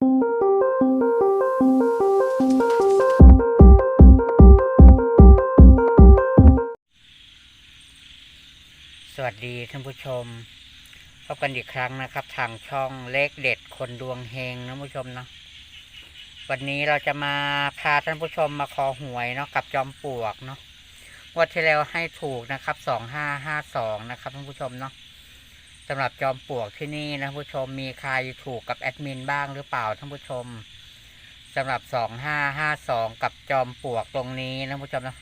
สวัสดีท่านผู้ชมพบกันอีกครั้งนะครับ ทางช่องเลขเด็ดคนดวงเฮงนะผู้ชมเนาะวันนี้เราจะมาพาท่านผู้ชมมาขอหวยเนาะกับจอมปลวกเนาะงวันที่แล้วให้ถูกนะครับสองห้าห้าสองนะครับท่านผู้ชมเนาะ สำหรับจอมปลวกที่นี่นะท่านผู้ชมมีใครถูกกับแอดมินบ้างหรือเปล่าท่านผู้ชมสำหรับสองห้าห้าสองกับจอมปลวกตรงนี้นะท่านผู้ชมนะ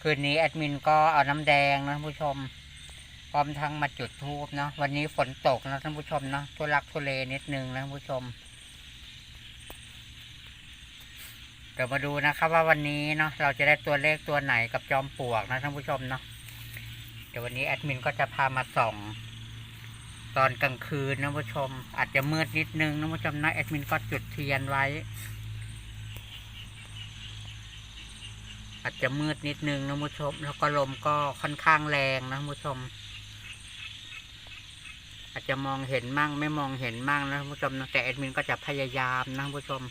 คืนนี้แอดมินก็เอาน้ำแดงนะท่านผู้ชมพร้อมทั้งมาจุดทูบเนาะวันนี้ฝนตกนะท่านผู้ชมเนาะทุลักทุเลนิดนึงนะท่านผู้ชมเดี๋ยวมาดูนะครับว่าวันนี้เนาะเราจะได้ตัวเลขตัวไหนกับจอมปลวกนะท่านผู้ชมเนาะเดี๋ยววันนี้แอดมินก็จะพามาส่อง ตอนกลางคืนนะผู้ชม อาจจะมืดนิดนึงนะผู้ชมนะแอดมินก็จุดเทียนไว้ อาจจะมืดนิดนึงนะผู้ชม แล้วก็ลมก็ค่อนข้างแรงนะผู้ชม อาจจะมองเห็นมั่งไม่มองเห็นมั่งนะผู้ชมแต่แอดมินก็จะพยายามนะผู้ชม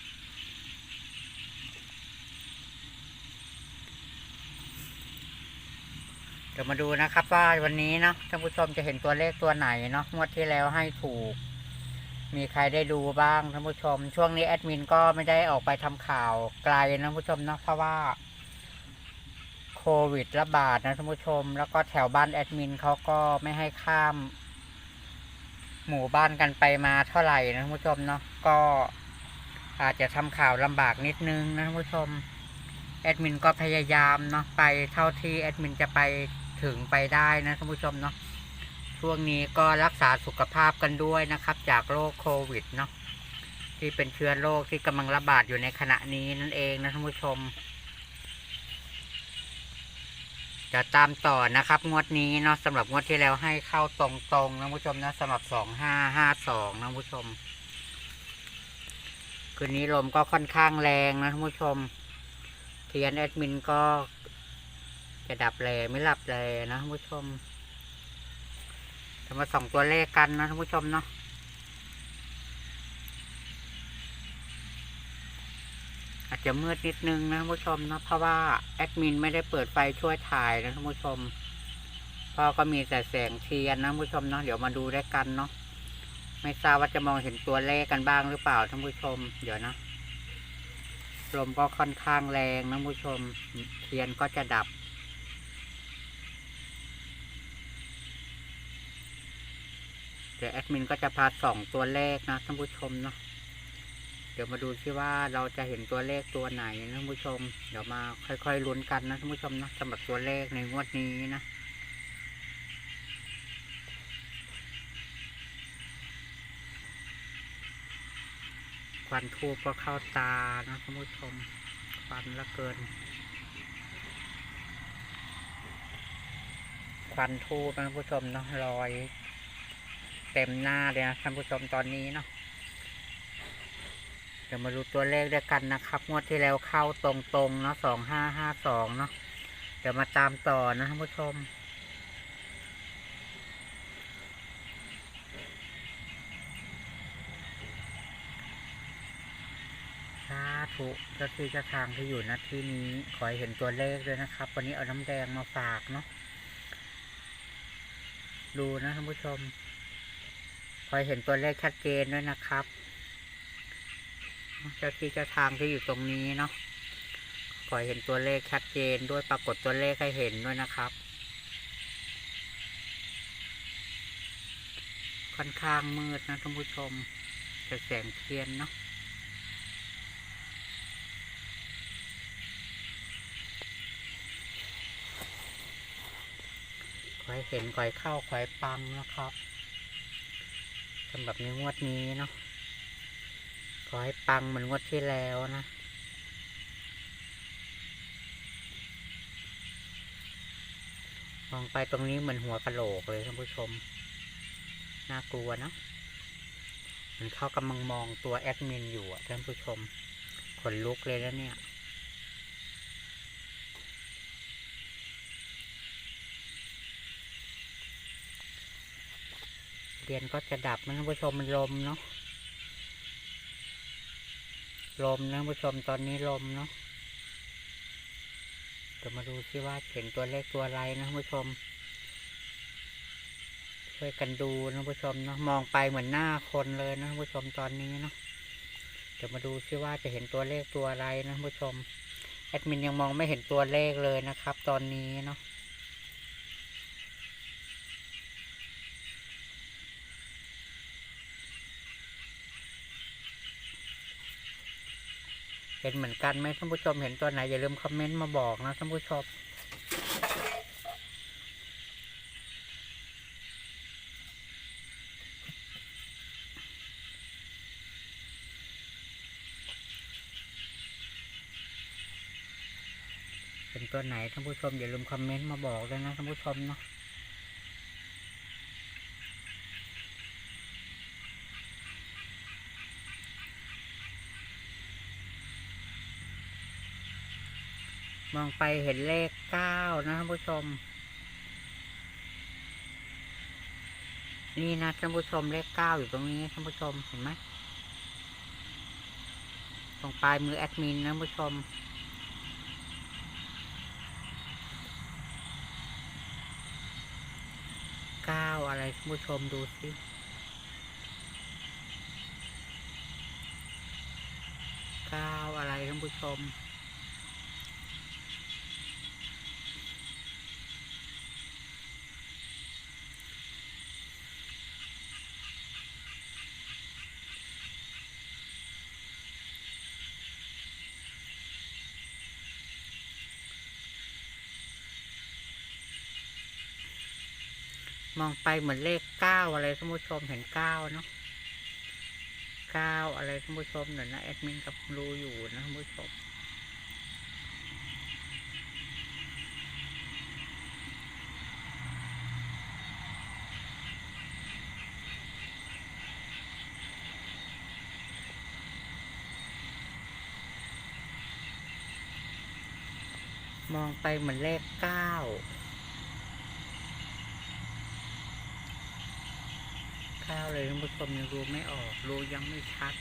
ดี๋ยวมาดูนะครับว่าวันนี้เนาะท่านผู้ชมจะเห็นตัวเลขตัวไหนเนาะงวดที่แล้วให้ถูก มีใครได้ดูบ้างท่านผู้ชม ช่วงนี้แอดมินก็ไม่ได้ออกไปทำข่าวไกลนะท่านผู้ชมเนาะเพราะว่าโควิดระบาดนะท่านผู้ชม แล้วก็แถวบ้านแอดมินเขาก็ไม่ให้ข้าม หมู่บ้านกันไปมาเท่าไหร่นะท่านผู้ชมเนาะก็อาจจะทำข่าวลำบากนิดนึงนะท่านผู้ชมแอดมินก็พยายามเนาะไปเท่าที่แอดมินจะไป ถึงไปได้นะท่านผู้ชมเนาะช่วงนี้ก็รักษาสุขภาพกันด้วยนะครับ จากโรคโควิดเนาะที่เป็นเชื้อโรคที่กำลังระบาดอยู่ในขณะนี้นั่นเองนะท่านผู้ชม จะตามต่อนะครับ งวดนี้เนาะสำหรับงวดที่แล้วให้เข้าตรงๆนะผู้ชมนะสำหรับสองห้าห้าสองนะผู้ชม คืนนี้ลมก็ค่อนข้างแรงนะท่านผู้ชมเทียนแอดมินก็ จะดับแลไม่หลับแลนะท่านผู้ชมจะมาส่องตัวเลขกันนะท่านผู้ชมเนาะอาจจะมืดนิดนึงนะท่านผู้ชมนะเพราะว่าแอดมินไม่ได้เปิดไฟช่วยถ่ายนะท่านผู้ชมพราะก็มีแต่แสงเทียนนะท่านผู้ชมเนาะเดี๋ยวมาดูด้วยกันเนาะไม่ทราบว่าจะมองเห็นตัวเลขกันบ้างหรือเปล่าท่านผู้ชม เดี๋ยวนะลมก็ค่อนข้างแรงนะท่านผู้ชม เทียนก็จะดับ เดี๋ยวแอดมินก็จะพาส่องตัวเลขนะท่านผู้ชมเนาะเดี๋ยวมาดูที่ว่าเราจะเห็นตัวเลขตัวไหนนะท่านผู้ชม เดี๋ยวมาค่อยๆลุ้นกันนะท่านผู้ชมนะสำหรับตัวเลขในงวดนี้นะควันทูบก็เข้าตานะท่านผู้ชมควันละเกินควันทูบนะท่านผู้ชมเนาะลอย เต็มหน้าเลยนะท่านผู้ชมตอนนี้เนาะเดี๋ยวมาดูตัวเลขด้วยกันนะครับ งวดที่แล้วเข้าตรงๆเนาะสองห้าห้าสองเนาะเดี๋ยวมาตามต่อนะท่านผู้ชมสาธุเจ้าที่เจ้าทางที่อยู่ณที่นี้ขอให้เห็นตัวเลขด้วยนะครับ วันนี้เอาน้ำแดงมาฝากเนาะดูนะท่านผู้ชม ขอให้เห็นตัวเลขชัดเจนด้วยนะครับ เจ้าที่เจ้าทางที่อยู่ตรงนี้เนาะขอให้เห็นตัวเลขชัดเจนด้วยปรากฏตัวเลขให้เห็นด้วยนะครับ ค่อนข้างมืดนะท่านผู้ชมจะแสงเทียนเนาะขอให้เห็นขอให้เข้าขอให้ปังนะครับำหรับในงวดนี้เนาะขอให้ปังเหมือนงวดที่แล้วนะ มองไปตรงนี้เหมือนหัวกะโหลกเลยท่านผู้ชม น่ากลัวเนะเหมือนเข้ากำลังมองตัวแอดมินอยู่อะท่านผู้ชม ขนลุกเลยแล้วเนี่ย เรียนก็จะดับนะท่านผู้ชมมันลมเนาะลมนะผู้ชมตอนนี้ลมเนาะเดี๋ยวมาดูซิว่าเห็นตัวเลขตัวอะไรนะผู้ชม ช่วยกันดูนะผู้ชมเนาะมองไปเหมือนหน้าคนเลยนะผู้ชมตอนนี้เนาะเดี๋ยวมาดูซิว่าจะเห็นตัวเลขตัวอะไรนะผู้ชมแอดมินยังมองไม่เห็นตัวเลขเลยนะครับ ตอนนี้เนาะ ห็นเหมือนกันไหมท่านผู้ชมเห็นตัวไหน อย่าลืมคอมเมนต์มาบอกนะท่านผู้ชมเป็นตัวไหนท่านผู้ชมอย่าลืมคอมเมนต์มาบอกด้วยนะท่านผู้ชมเนาะ มองไปเห็นเลขเก้านะท่านผู้ชม นี่นะท่านผู้ชมเลขเก้าอยู่ตรงนี้ท่านผู้ชมเห็นไหมตรงปลายมือแอดมินนะท่านผู้ชมเก้าอะไรท่านผู้ชมดูสิเก้าอะไรท่านผู้ชม มองไปเหมือนเลขเก้าอะไรท่านผู้ชมเห็นเก้าเนาะเก้าอะไรท่านผู้ชมเดี๋ยวนะแอดมินกับรู้อยู่นะท่านผู้ชมมองไปเหมือนเลขเก้า ข้าวเลยท่านผู้ชมยังรู้ไม่ออก รู้ยังไม่ชัด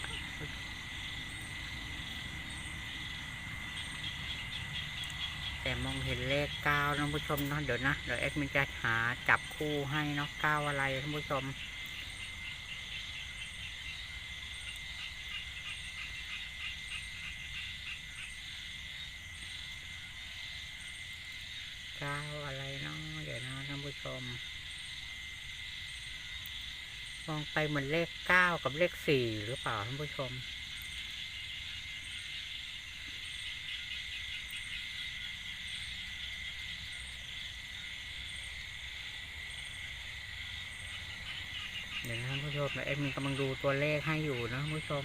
แต่มองเห็นเลขเก้าท่านผู้ชมเนาะเดี๋ยวนะเดี๋ยวเอ็กมันจะหาจับคู่ให้เนาะเก้าอะไรท่านผู้ชมเก้าอะไรเนาะเดี๋ยวนะท่านผู้ชม มองไปเหมือนเลขเก้ากับเลขสี่หรือเปล่าท่านผู้ชม เดี๋ยวนะท่านผู้ชมเอ็มกำลังดูตัวเลขให้อยู่นะท่านผู้ชม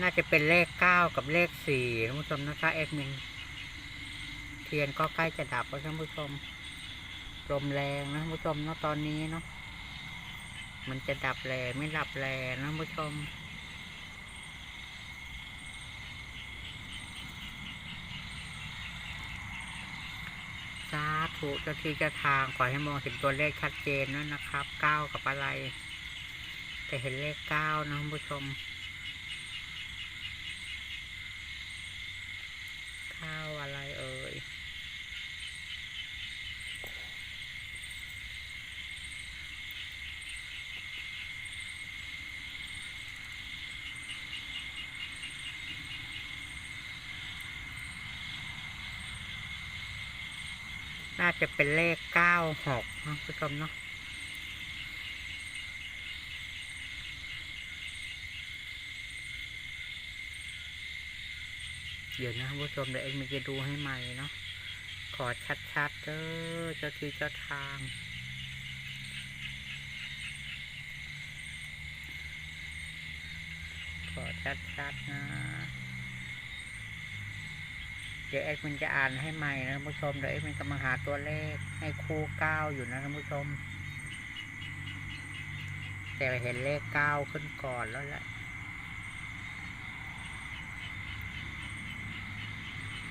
น่าจะเป็นเลขเก้ากับเลขสี่ท่านผู้ชมนะคะเอ็ดมินเทียนก็ใกล้จะดับแล้วท่านผู้ชม ลมแรงนะผู้ชมเนาะตอนนี้เนาะมันจะดับแลไม่ดับแลนะผู้ชมสาธุเจ้าที่เจ้าทางขอให้มองเห็นตัวเลขชัดเจนด้วยนะครับเก้ากับอะไร แต่เห็นเลขเก้านะท่านผู้ชมเก้าอะไรเอ่ย น่าจะเป็นเลขเก้าหกนะผู้ชมเนาะเดี๋ยวนะผู้ชมเดี๋ยวเอ็งมันจะดูให้ใหม่เนาะขอชัดๆเด้อเจ้าที่เจ้าทางขอชัดๆนะเดี๋ยวแอดมินจะอ่านให้ใหม่นะท่านผู้ชมเดี๋ยวแอดมินกำลังหาตัวเลขให้คู่เก้าอยู่นะท่านผู้ชม แต่เห็นเลขเก้าขึ้นก่อนแล้วแหละ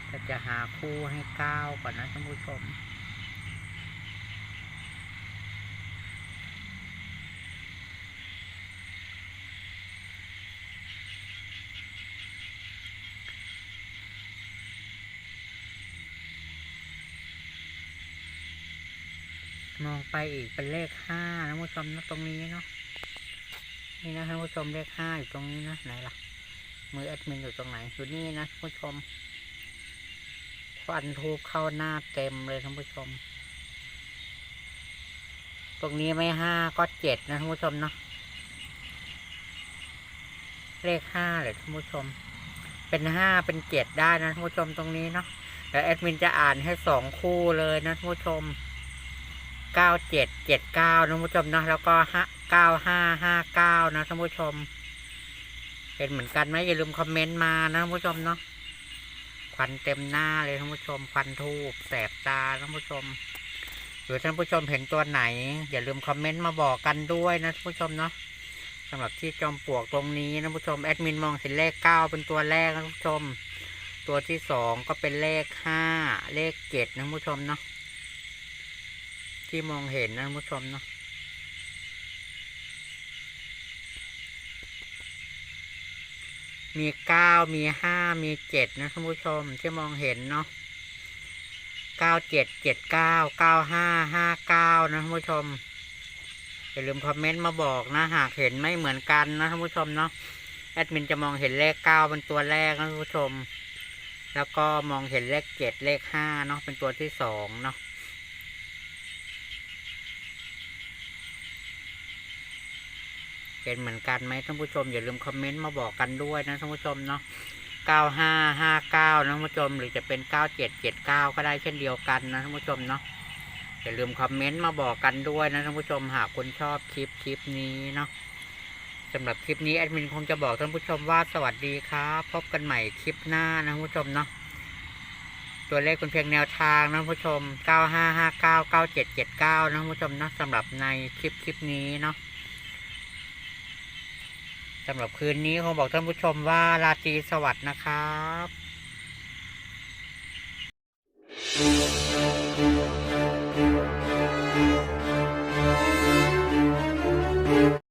ก็จะหาคู่ให้เก้าก่อนนะท่านผู้ชม มองไปอีกเป็นเลขห้านะผู้ชมนะตรงนี้เนาะนี่นะท่านผู้ชมเลขห้าอยู่ตรงนี้นะไหนล่ะ มือแอดมินอยู่ตรงไหนอยู่นี่นะผู้ชมฟันทูบเข้าหน้าเต็มเลยท่านผู้ชม ตรงนี้ไม่ห้าก็เจ็ดนะท่านผู้ชมเนาะเลขห้าเลยท่านผู้ชม เป็นห้าเป็นเจ็ดได้นะท่านผู้ชมตรงนี้เนาะแต่แอดมินจะอ่านให้สองคู่เลยนะท่านผู้ชม เก้าเจ็ดเจ็ดเก้าท่านผู้ชมเนาะแล้วก็ห้าเก้าห้าห้าเก้านะท่านผู้ชม เป็นเหมือนกันไหมอย่าลืมคอมเมนต์มานะท่านผู้ชมเนาะควันเต็มหน้าเลยท่านผู้ชมควันทูบแสบตาท่านผู้ชมหรือท่านผู้ชมเห็นตัวไหน อย่าลืมคอมเมนต์มาบอกกันด้วยนะท่านผู้ชมเนาะสำหรับที่จอมปลวกตรงนี้นะท่านผู้ชมแอดมินมองเห็นเลขเก้าเป็นตัวแรกนะท่านผู้ชม ตัวที่สองก็เป็นเลขห้าเลขเจ็ดนะท่านผู้ชมเนาะ ที่มองเห็นนะผู้ชมเนาะมีเก้ามีห้ามีเจ็ดนะท่านผู้ชมที่มองเห็นเนาะเก้าเจ็ดเจ็ดเก้าเก้าห้าห้าเก้านะท่านผู้ชมอย่าลืมคอมเมนต์มาบอกนะหากเห็นไม่เหมือนกันนะท่านผู้ชมเนาะแอดมินจะมองเห็นเลขเก้าเป็นตัวแรกนะท่านผู้ชม แล้วก็มองเห็นเลขเจ็ดเลขห้าเนาะเป็นตัวที่สองเนาะ เห็นเหมือนกันไหมท่านผู้ชมอย่าลืมคอมเมนต์มาบอกกันด้วยนะท่านผู้ชมเนาะเก้าห้าห้าเก้านะท่านผู้ชม หรือจะเป็นเก้าเจ็ดเจ็ดเก้าก็ได้เช่นเดียวกันนะท่านผู้ชมเนาะอย่าลืมคอมเมนต์มาบอกกันด้วยนะท่านผู้ชมหากคุณชอบคลิปคลิปนี้เนาะสำหรับคลิปนี้แอดมินคงจะบอกท่านผู้ชมว่าสวัสดีครับพบกันใหม่คลิปหน้านะท่านผู้ชมเนาะตัวเลขเป็นเพียงแนวทางนะท่านผู้ชมเก้าห้าห้าเก้าเก้าเจ็ดเจ็ดเก้านะท่านผู้ชมเนาะสำหรับในคลิปคลิปนี้เนาะ สำหรับคืนนี้ผมบอกท่านผู้ชมว่าราตรีสวัสดิ์นะครับ